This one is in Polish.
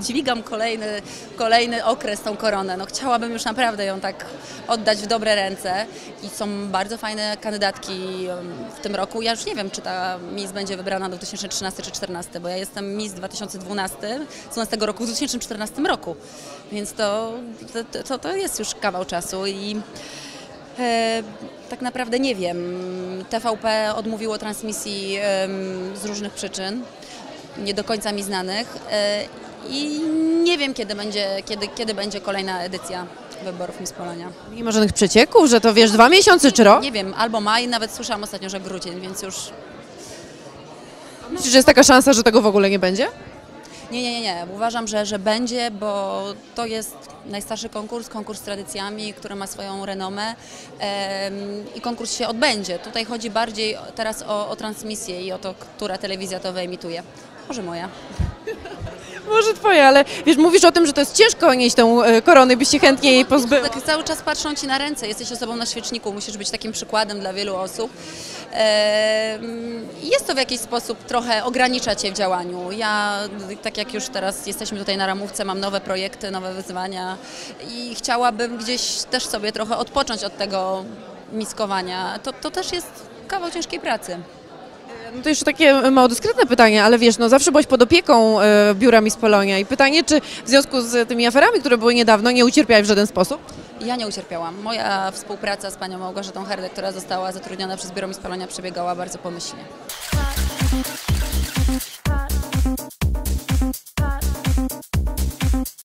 dźwigam kolejny, kolejny okres tą koronę. No, chciałabym już naprawdę ją tak oddać w dobre ręce i są bardzo fajne kandydatki w tym roku. Ja już nie wiem, czy ta Miss będzie wybrana do 2013 czy 2014, bo ja jestem Miss 2012, 12 roku w 2014 roku, więc to, to, to, jest już kawał czasu i E, tak naprawdę nie wiem. TVP odmówiło transmisji z różnych przyczyn, nie do końca mi znanych. I nie wiem, kiedy będzie, kiedy, kiedy będzie kolejna edycja wyborów Miss Polonia. Ma żadnych przecieków, że to wiesz, dwa miesiące czy rok? Nie wiem, albo maj, nawet słyszałam ostatnio, że grudzień, więc już Myślisz, że jest taka szansa, że tego w ogóle nie będzie? Nie, nie, nie, nie. Uważam, że, że będzie, bo to jest najstarszy konkurs, konkurs z tradycjami, który ma swoją renomę em, i konkurs się odbędzie. Tutaj chodzi bardziej teraz o, o transmisję i o to, która telewizja to wyemituje. Może moja. Może twoje, ale wiesz, mówisz o tym, że to jest ciężko nieść tą e, koronę, byś się chętnie jej pozbył. Tak cały czas patrzą ci na ręce, jesteś osobą na świeczniku, musisz być takim przykładem dla wielu osób. Jest to w jakiś sposób trochę ogranicza cię w działaniu. Ja, tak jak już teraz jesteśmy tutaj na ramówce, mam nowe projekty, nowe wyzwania i chciałabym gdzieś też sobie trochę odpocząć od tego miskowania. To, to też jest kawał ciężkiej pracy. E, no to jeszcze takie mało dyskretne pytanie, ale wiesz, no zawsze byłeś pod opieką e, y, biura Miss Polonia i pytanie, czy w związku z tymi aferami, które były niedawno, nie ucierpiałeś w żaden sposób? Ja nie ucierpiałam. Moja współpraca z panią Małgorzatą Herde, która została zatrudniona przez biuro Miss Polonia, przebiegała bardzo pomyślnie.